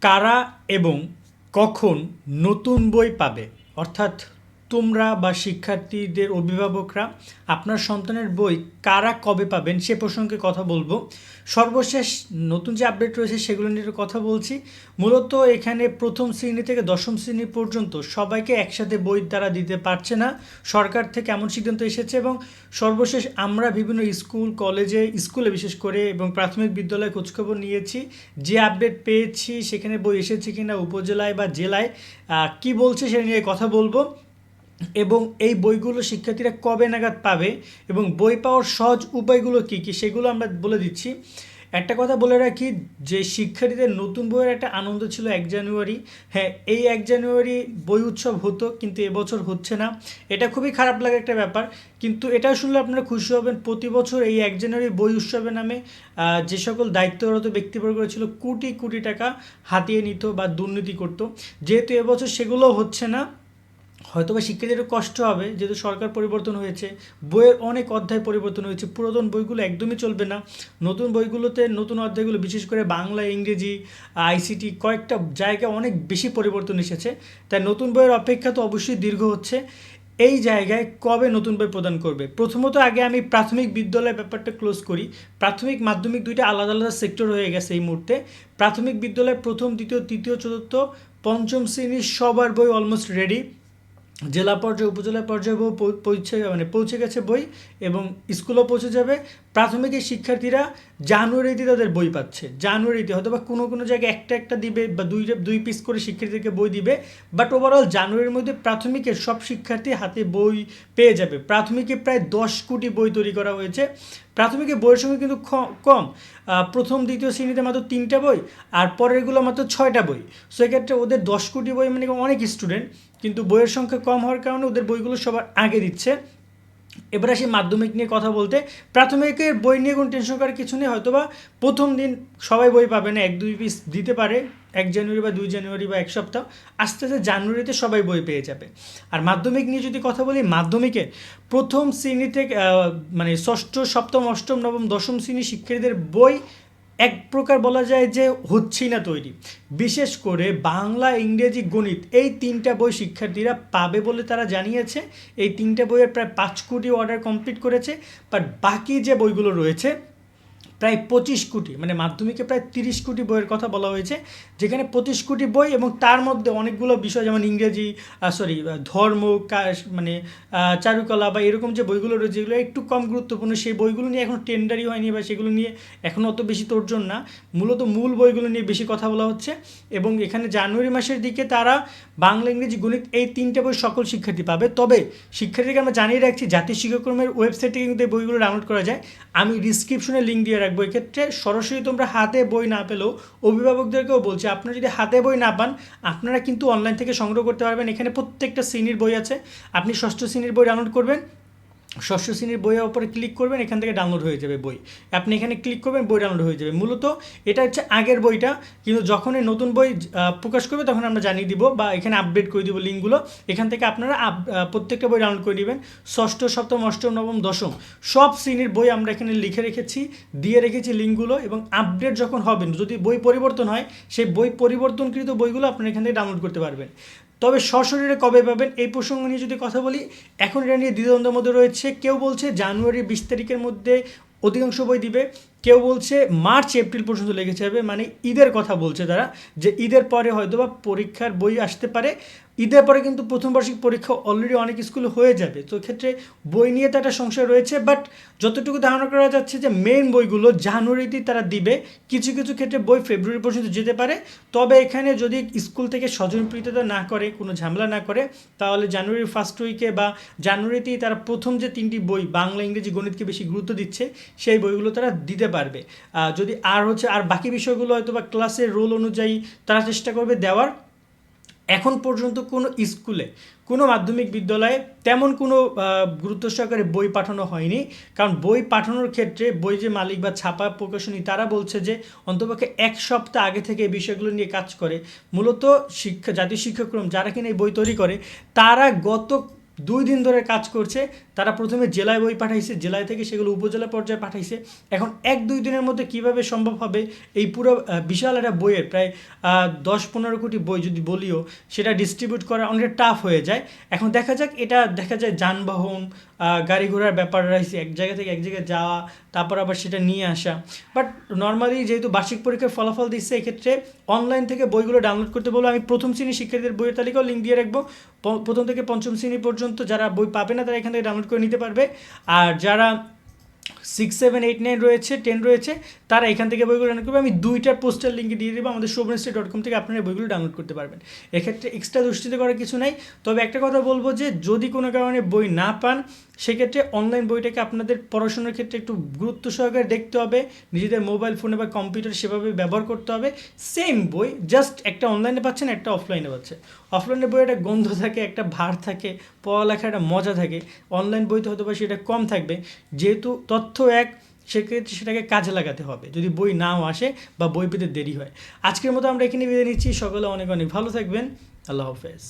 কারা এবং কখন নতুন বই পাবে? অর্থাৎ তোমরা বা শিক্ষার্থীদের অভিভাবকরা আপনার সন্তানের বই কারা কবে পাবেন সে প্রসঙ্গে কথা বলব। সর্বশেষ নতুন যে আপডেট রয়েছে সেগুলো নিয়ে কথা বলছি। মূলত এখানে প্রথম শ্রেণি থেকে দশম শ্রেণি পর্যন্ত সবাইকে একসাথে বই তারা দিতে পারছে না। সরকার থেকে এমন সিদ্ধান্ত এসেছে এবং সর্বশেষ আমরা বিভিন্ন স্কুল, কলেজে, স্কুলে বিশেষ করে এবং প্রাথমিক বিদ্যালয়ে খোঁজখবর নিয়েছি। যে আপডেট পেয়েছি সেখানে বই এসেছে কিনা, উপজেলায় বা জেলায় কি বলছে সেটা নিয়ে কথা বলব। এবং এই বইগুলো শিক্ষার্থীরা কবে নাগাদ পাবে এবং বই পাওয়ার সহজ উপায়গুলো কী কী সেগুলো আমরা বলে দিচ্ছি। একটা কথা বলে রাখি যে শিক্ষার্থীদের নতুন বইয়ের একটা আনন্দ ছিল এক জানুয়ারি। হ্যাঁ এই এক জানুয়ারি বই উৎসব হতো কিন্তু এবছর হচ্ছে না। এটা খুবই খারাপ লাগে একটা ব্যাপার। কিন্তু এটা শুনলে আপনারা খুশি হবেন, প্রতি বছর এই এক জানুয়ারি বই উৎসবের নামে যে সকল দায়িত্বরত ব্যক্তিবর্গ ছিল কোটি কোটি টাকা হাতিয়ে নিত বা দুর্নীতি করতো। যেহেতু এবছর সেগুলো হচ্ছে না হয়তোবা শিক্ষার্থীদের কষ্ট হবে, যেহেতু সরকার পরিবর্তন হয়েছে, বইয়ের অনেক অধ্যায় পরিবর্তন হয়েছে, পুরাতন বইগুলো একদমই চলবে না। নতুন বইগুলোতে নতুন অধ্যায়গুলো, বিশেষ করে বাংলা, ইংরেজি, আইসিটি কয়েকটা জায়গায় অনেক বেশি পরিবর্তন এসেছে। তাই নতুন বইয়ের অপেক্ষা তো অবশ্যই দীর্ঘ হচ্ছে। এই জায়গায় কবে নতুন বই প্রদান করবে? প্রথমত আগে আমি প্রাথমিক বিদ্যালয়ের ব্যাপারটা ক্লোজ করি। প্রাথমিক মাধ্যমিক দুইটা আলাদা আলাদা সেক্টর হয়ে গেছে এই মুহূর্তে। প্রাথমিক বিদ্যালয়ে প্রথম, দ্বিতীয়, তৃতীয়, চতুর্থ, পঞ্চম শ্রেণির সবার বই অলমোস্ট রেডি জেলা পর্যায়ে, উপজেলা পর্যায়ে পৌঁছে মানে পৌঁছে গেছে বই এবং স্কুলেও পৌঁছে যাবে। প্রাথমিকের শিক্ষার্থীরা জানুয়ারিতে তাদের বই পাচ্ছে। জানুয়ারিতে হয়তো বা কোনো কোনো জায়গায় একটা একটা দিবে বা দুই দুই পিস করে শিক্ষার্থীদেরকে বই দিবে বাট ওভারঅল জানুয়ারির মধ্যে প্রাথমিকের সব শিক্ষার্থী হাতে বই পেয়ে যাবে। প্রাথমিকে প্রায় দশ কোটি বই তৈরি করা হয়েছে। প্রাথমিকে বইয়ের সঙ্গে কিন্তু কম। প্রথম, দ্বিতীয় শ্রেণীতে মাত্র তিনটা বই, আর পরেরগুলো মাত্র ছয়টা বই। সেক্ষেত্রে ওদের দশ কোটি বই মানে অনেক স্টুডেন্ট কিন্তু বইয়ের সংখ্যা কম হওয়ার কারণে ওদের বইগুলো সবার আগে দিচ্ছে। এবার আসি মাধ্যমিক নিয়ে কথা বলতে। প্রাথমিকের বই নিয়ে কোনো টেনশন করার কিছু নেই, হয়তোবা প্রথম দিন সবাই বই পাবে না, এক দুই পিস দিতে পারে, এক জানুয়ারি বা দুই জানুয়ারি বা এক সপ্তাহ। আস্তে আস্তে জানুয়ারিতে সবাই বই পেয়ে যাবে। আর মাধ্যমিক নিয়ে যদি কথা বলি, মাধ্যমিকে প্রথম শ্রেণি থেকে মানে ষষ্ঠ, সপ্তম, অষ্টম, নবম, দশম শ্রেণি শিক্ষার্থীদের বই এক প্রকার বলা যায় যে হচ্ছেই না তৈরি। বিশেষ করে বাংলা, ইংরেজি, গণিত এই তিনটা বই শিক্ষার্থীরা পাবে বলে তারা জানিয়েছে। এই তিনটা বইয়ের প্রায় পাঁচ কোটি অর্ডার কমপ্লিট করেছে। বাট বাকি যে বইগুলো রয়েছে প্রায় পঁচিশ কোটি মানে মাধ্যমিকে প্রায় তিরিশ কোটি বইয়ের কথা বলা হয়েছে, যেখানে পঁচিশ কোটি বই এবং তার মধ্যে অনেকগুলো বিষয় যেমন ইংরেজি সরি ধর্ম মানে চারুকলা বা এরকম যে বইগুলো রয়েছে, যেগুলো একটু কম গুরুত্বপূর্ণ, সেই বইগুলো নিয়ে এখন টেন্ডারই হয়নি বা সেগুলো নিয়ে এখন অত বেশি তোরজন না। মূলত মূল বইগুলো নিয়ে বেশি কথা বলা হচ্ছে এবং এখানে জানুয়ারি মাসের দিকে তারা বাংলা, ইংরেজি, গণিত এই তিনটে বই সকল শিক্ষার্থী পাবে। তবে শিক্ষার্থীকে আমরা জানিয়ে রাখছি, জাতীয় শিক্ষাক্রমের ওয়েবসাইটে কিন্তু এই বইগুলো ডাউনলোড করা যায়। আমি ডিসক্রিপশনে লিঙ্ক দিয়ে এক্ষেত্রে সরাসরি তোমরা হাতে বই না পেলেও অভিভাবকদেরকেও বলছি, আপনারা যদি হাতে বই না পান, আপনারা কিন্তু অনলাইন থেকে সংগ্রহ করতে পারবেন। এখানে প্রত্যেকটা শ্রেণির বই আছে। আপনি ষষ্ঠ শ্রেণির বই ডাউনলোড করবেন। ষষ্ঠ শ্রেণির বইয়ের ওপরে ক্লিক করবেন, এখান থেকে ডাউনলোড হয়ে যাবে বই। আপনি এখানে ক্লিক করবেন, বই ডাউনলোড হয়ে যাবে। মূলত এটা হচ্ছে আগের বইটা, কিন্তু যখন এই নতুন বই প্রকাশ করবে তখন আমরা জানিয়ে দিব বা এখানে আপডেট করে দিব লিঙ্কগুলো এখান থেকে আপনারা আপ- প্রত্যেকটা বই ডাউনলোড করে দিবেন ষষ্ঠ, সপ্তম, অষ্টম, নবম, দশম, সব শ্রেণির বই আমরা এখানে লিখে রেখেছি, দিয়ে রেখেছি লিঙ্কগুলো এবং আপডেট যখন হবে, যদি বই পরিবর্তন হয়, সেই বই পরিবর্তনকৃত বইগুলো আপনারা এখান থেকে ডাউনলোড করতে পারবেন। তবে সশরীরে কবে পাবেন এই প্রসঙ্গ নিয়ে যদি কথা বলি, এখন এটা নিয়ে দ্বিধাদ্বন্দ্বের মধ্যে রয়েছে। কেউ বলছে জানুয়ারি বিশ তারিখের মধ্যে অধিকাংশ বই দিবে, কেউ বলছে মার্চ, এপ্রিল পর্যন্ত লেগে যাবে মানে ঈদের কথা বলছে তারা, যে ঈদের পরে হয়তো বা পরীক্ষার বই আসতে পারে। ঈদের পরে কিন্তু প্রথম বার্ষিক পরীক্ষা অলরেডি অনেক স্কুলে হয়ে যাবে। তো ক্ষেত্রে বই নিয়ে তো একটা সংশয় রয়েছে বাট যতটুকু ধারণা করা যাচ্ছে যে মেন বইগুলো জানুয়ারিতেই তারা দিবে, কিছু কিছু ক্ষেত্রে বই ফেব্রুয়ারি পর্যন্ত যেতে পারে। তবে এখানে যদি স্কুল থেকে স্বজনপ্রীততা না করে, কোনো ঝামেলা না করে, তাহলে জানুয়ারির ফার্স্ট উইকে বা জানুয়ারিতেই তারা প্রথম যে তিনটি বই বাংলা, ইংরেজি, গণিতকে বেশি গুরুত্ব দিচ্ছে, সেই বইগুলো তারা দিতে পারবে। যদি আর হচ্ছে, আর বাকি বিষয়গুলো হয়তো বা ক্লাসের রোল অনুযায়ী তারা চেষ্টা করবে দেওয়ার এখন পর্যন্ত কোনো স্কুলে, কোনো মাধ্যমিক বিদ্যালয়ে তেমন কোনো গুরুত্ব সহকারে বই পাঠানো হয়নি। কারণ বই পাঠানোর ক্ষেত্রে বই যে মালিক বা ছাপা প্রকাশনী, তারা বলছে যে অন্তপক্ষে এক সপ্তাহ আগে থেকে এই বিষয়গুলো নিয়ে কাজ করে। মূলত শিক্ষা, জাতীয় শিক্ষাক্রম যারা কিনা এই বই তৈরি করে, তারা গত দুই দিন ধরে কাজ করছে, তারা প্রথমে জেলায় বই পাঠাইছে, জেলায় থেকে সেগুলো উপজেলা পর্যায়ে পাঠাইছে। এখন এক দুই দিনের মধ্যে কীভাবে সম্ভব হবে, এই পুরো বিশাল একটা বইয়ের প্রায় দশ পনেরো কোটি বই যদি বলিও, সেটা ডিস্ট্রিবিউট করা অনেকটা টাফ হয়ে যায়। এখন দেখা যাক, এটা দেখা যায় যানবাহন গাড়ি ঘোড়ার ব্যাপার রয়েছে, এক জায়গা থেকে এক জায়গায় যাওয়া, তারপর আবার সেটা নিয়ে আসা। বাট নর্মালি যেহেতু বার্ষিক পরীক্ষার ফলাফল দিচ্ছে, এক্ষেত্রে অনলাইন থেকে বইগুলো ডাউনলোড করতে বলব আমি প্রথম শ্রেণির শিক্ষার্থীদের বইয়ের তালিকাও লিঙ্ক দিয়ে রাখব। প্রথম থেকে পঞ্চম শ্রেণি পর্যন্ত যারা বই পাবে না তারা এখান থেকে ডাউনলোড করে নিতে পারবে। আর যারা সিক্স সেভেন এইট নাইন রয়েছে টেন রয়েছে, তারা এখান থেকে বইগুলো ডাউনলোড করবে। আমি দুইটার পোস্টার লিঙ্ক দিয়ে দেবো, আমাদের শোভনশ্রী ডট কম থেকে আপনারা বইগুলো ডাউনলোড করতে পারবেন। এক্ষেত্রে এক্সট্রা দুশ্চিন্তা করার কিছু নাই। তবে একটা কথা বলব যে, যদি কোনো কারণে বই না পান, সেক্ষেত্রে অনলাইন বইটাকে আপনাদের পড়াশোনার ক্ষেত্রে একটু গুরুত্ব সহকারে দেখতে হবে। নিজেদের মোবাইল ফোনে বা কম্পিউটার সেভাবে ব্যবহার করতে হবে। সেম বই জাস্ট একটা অনলাইনে পাচ্ছেন, একটা অফলাইনে পাচ্ছেন অফলাইনে বই একটা গন্ধ থাকে, একটা ভার থাকে, পড়ালেখার একটা মজা থাকে। অনলাইন বইতে হয়তো বা সেটা কম থাকবে। যেহেতু তথ্য এক সেক্ষেত্রে সেটাকে কাজে লাগাতে হবে। যদি বই নাও আসে বা বই পেতে দেরি হয়। আজকের মতো আমরা এখানে বিদায় নিচ্ছি। সকলে অনেক অনেক ভালো থাকবেন। আল্লাহ হাফেজ।